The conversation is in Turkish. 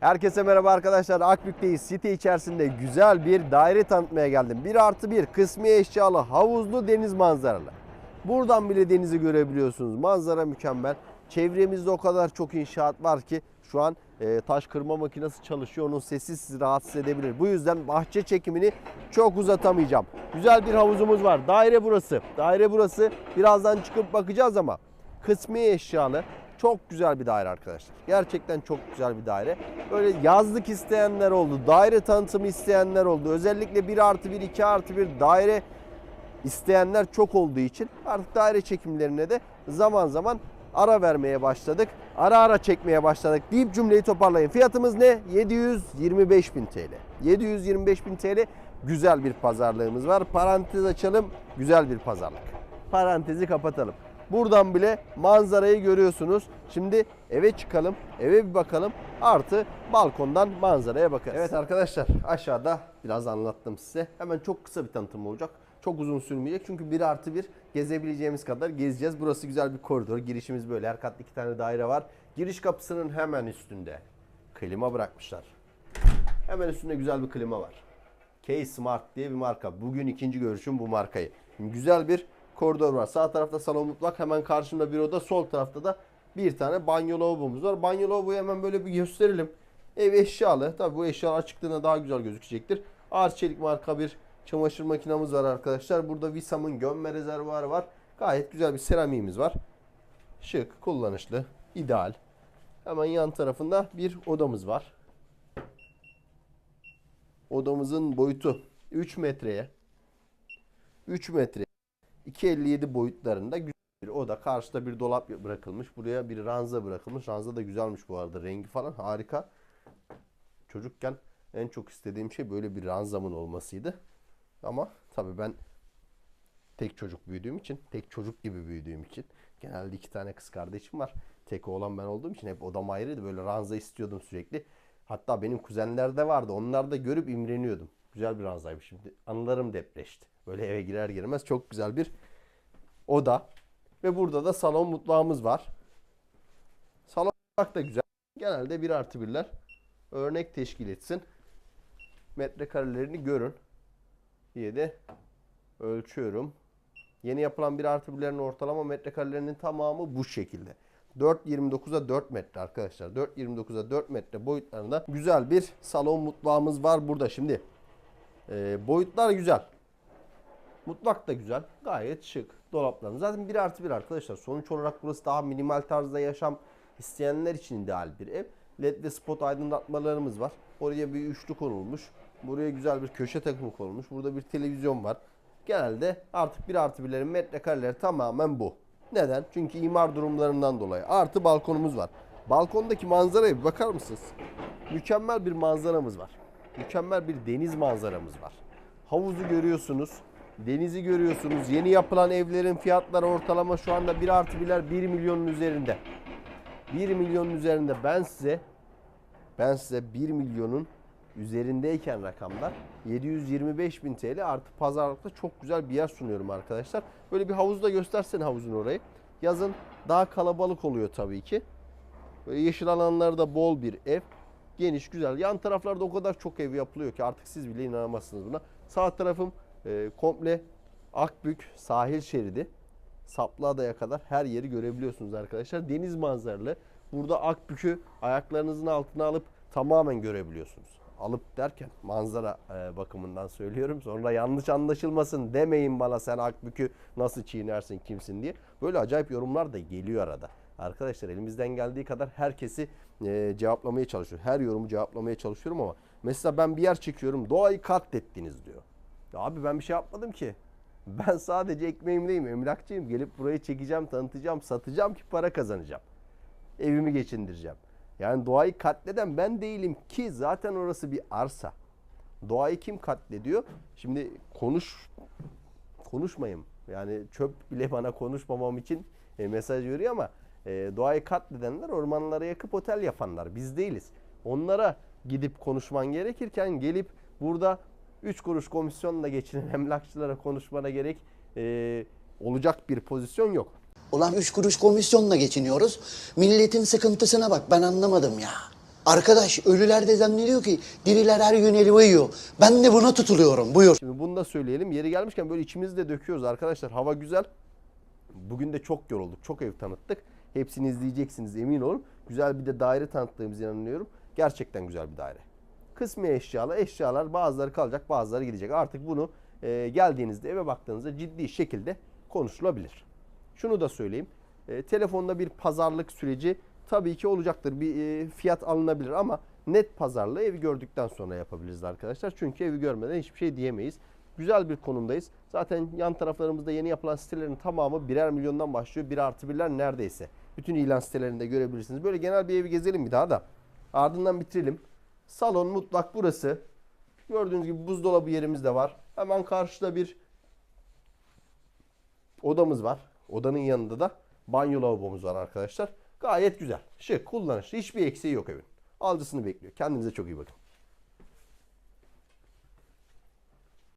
Herkese merhaba arkadaşlar. Akbük'teyiz. Site içerisinde güzel bir daire tanıtmaya geldim. 1 artı 1 kısmi eşyalı, havuzlu, deniz manzaralı. Buradan bile denizi görebiliyorsunuz. Manzara mükemmel. Çevremizde o kadar çok inşaat var ki şu an e, taş kırma makinesi çalışıyor. Onun sesi sizi rahatsız edebilir. Bu yüzden bahçe çekimini çok uzatamayacağım. Güzel bir havuzumuz var. Daire burası. Daire burası. Birazdan çıkıp bakacağız ama kısmi eşyalı. Çok güzel bir daire arkadaşlar. Gerçekten çok güzel bir daire. Böyle yazlık isteyenler oldu. Daire tanıtımı isteyenler oldu. Özellikle 1 artı 1, 2 artı 1 daire isteyenler çok olduğu için artık daire çekimlerine de zaman zaman ara vermeye başladık. Ara ara çekmeye başladık deyip cümleyi toparlayın. Fiyatımız ne? 725 bin TL. 725 bin TL güzel bir pazarlığımız var. Parantez açalım. Güzel bir pazarlık. Parantezi kapatalım. Buradan bile manzarayı görüyorsunuz. Şimdi eve çıkalım, eve bir bakalım. Artı balkondan manzaraya bakarız. Evet arkadaşlar aşağıda biraz anlattım size. Hemen çok kısa bir tanıtım olacak. Çok uzun sürmeyecek çünkü 1 artı 1 gezebileceğimiz kadar gezeceğiz. Burası güzel bir koridor. Girişimiz böyle. Her katta iki tane daire var. Giriş kapısının hemen üstünde klima bırakmışlar. Hemen üstünde güzel bir klima var. K-Smart diye bir marka. Bugün ikinci görüşüm bu markayı. Güzel bir koridor var. Sağ tarafta salon mutfak. Hemen karşımda bir oda. Sol tarafta da bir tane banyo lavabomuz var. Banyo lavaboyu hemen böyle bir gösterelim. Ev eşyalı. Tabii bu eşyalar çıktığında daha güzel gözükecektir. Ağır çelik marka bir çamaşır makinamız var arkadaşlar. Burada Visam'ın gömme rezervuarı var. Gayet güzel bir seramiğimiz var. Şık, kullanışlı, ideal. Hemen yan tarafında bir odamız var. Odamızın boyutu 3 metreye 3 metre 2.57 boyutlarında güzel bir oda. Karşıda bir dolap bırakılmış. Buraya bir ranza bırakılmış. Ranza da güzelmiş bu arada. Rengi falan harika. Çocukken en çok istediğim şey böyle bir ranzamın olmasıydı. Ama tabii ben tek çocuk büyüdüğüm için, tek çocuk gibi büyüdüğüm için genelde iki tane kız kardeşim var. Tek oğlan ben olduğum için hep odam ayrıydı. Böyle ranza istiyordum sürekli. Hatta benim kuzenler de vardı. Onlar da görüp imreniyordum. Güzel bir ranzaymış şimdi. Anılarım depreşti. Böyle eve girer girmez çok güzel bir oda. Ve burada da salon mutfağımız var. Salon mutfak da güzel. Genelde 1 artı 1'ler örnek teşkil etsin. Metrekarelerini görün diye de ölçüyorum. Yeni yapılan 1 artı 1'lerin ortalama metrekarelerinin tamamı bu şekilde. 4.29'a 4 metre arkadaşlar. 4.29'a 4 metre boyutlarında güzel bir salon mutfağımız var burada şimdi. Ee, boyutlar güzel. Mutfak da güzel. Gayet şık. Dolaplarımız. Zaten 1 artı 1 arkadaşlar. Sonuç olarak burası daha minimal tarzda yaşam isteyenler için ideal bir ev. LED ve spot aydınlatmalarımız var. Oraya bir üçlü konulmuş. Buraya güzel bir köşe takımı konulmuş. Burada bir televizyon var. Genelde artık 1 artı 1'lerin metrekareleri tamamen bu. Neden? Çünkü imar durumlarından dolayı. Artı balkonumuz var. Balkondaki manzaraya bir bakar mısınız? Mükemmel bir manzaramız var. Mükemmel bir deniz manzaramız var. Havuzu görüyorsunuz. Denizi görüyorsunuz. Yeni yapılan evlerin fiyatları ortalama şu anda 1 artı 1'ler 1 milyonun üzerinde. 1 milyonun üzerinde ben size ben size 1 milyonun üzerindeyken rakamlar 725 bin TL artı pazarlıkta çok güzel bir yer sunuyorum arkadaşlar. Böyle bir havuzda göstersene havuzun orayı. Yazın daha kalabalık oluyor tabii ki. Böyle yeşil alanlarda bol bir ev. Geniş güzel. Yan taraflarda o kadar çok ev yapılıyor ki artık siz bile inanamazsınız buna. Sağ tarafım e, komple Akbük sahil şeridi. Saplıada'ya kadar her yeri görebiliyorsunuz arkadaşlar. Deniz manzaralı. Burada Akbük'ü ayaklarınızın altına alıp tamamen görebiliyorsunuz. Alıp derken manzara e, bakımından söylüyorum. Sonra yanlış anlaşılmasın demeyin bana sen Akbük'ü nasıl çiğnersin kimsin diye. Böyle acayip yorumlar da geliyor arada. Arkadaşlar elimizden geldiği kadar herkesi e, cevaplamaya çalışıyorum. Her yorumu cevaplamaya çalışıyorum ama mesela ben bir yer çekiyorum doğayı katlettiniz diyor. Ya abi ben bir şey yapmadım ki. Ben sadece ekmeğimdeyim, emlakçıyım. Gelip burayı çekeceğim, tanıtacağım, satacağım ki para kazanacağım. Evimi geçindireceğim. Yani doğayı katleden ben değilim ki zaten orası bir arsa. Doğayı kim katlediyor? Şimdi konuş konuşmayayım. Yani çöp bile bana konuşmamam için e, mesaj veriyor ama e, doğayı katledenler ormanlara yakıp otel yapanlar. Biz değiliz. Onlara gidip konuşman gerekirken gelip burada 3 kuruş komisyonla geçinen emlakçılara konuşmana gerek e, olacak bir pozisyon yok. Ulan üç kuruş komisyonla geçiniyoruz. Milletin sıkıntısına bak ben anlamadım ya. Arkadaş ölüler de zannediyor ki diriler her gün elma yiyor. Ben de buna tutuluyorum. Buyur. Şimdi bunu da söyleyelim. Yeri gelmişken böyle içimizi de döküyoruz arkadaşlar. Hava güzel. Bugün de çok yorulduk. Çok ev tanıttık. Hepsini izleyeceksiniz emin olun. Güzel bir de daire tanıttığımız inanıyorum. Gerçekten güzel bir daire. Kısmi eşyalı eşyalar bazıları kalacak bazıları gidecek. Artık bunu e, geldiğinizde eve baktığınızda ciddi şekilde konuşulabilir. Şunu da söyleyeyim. E, telefonda bir pazarlık süreci tabii ki olacaktır. Bir e, fiyat alınabilir ama net pazarlığı evi gördükten sonra yapabiliriz arkadaşlar. Çünkü evi görmeden hiçbir şey diyemeyiz. Güzel bir konumdayız. Zaten yan taraflarımızda yeni yapılan sitelerin tamamı birer milyondan başlıyor. Bir artı birler neredeyse. Bütün ilan sitelerinde görebilirsiniz. Böyle genel bir evi gezelim bir daha da. Ardından bitirelim. Salon, mutfak burası. Gördüğünüz gibi buzdolabı yerimiz de var. Hemen karşıda bir odamız var. Odanın yanında da banyo lavabomuz var arkadaşlar. Gayet güzel. Şık, kullanışlı. Hiçbir eksiği yok evin. Alıcısını bekliyor. Kendinize çok iyi bakın.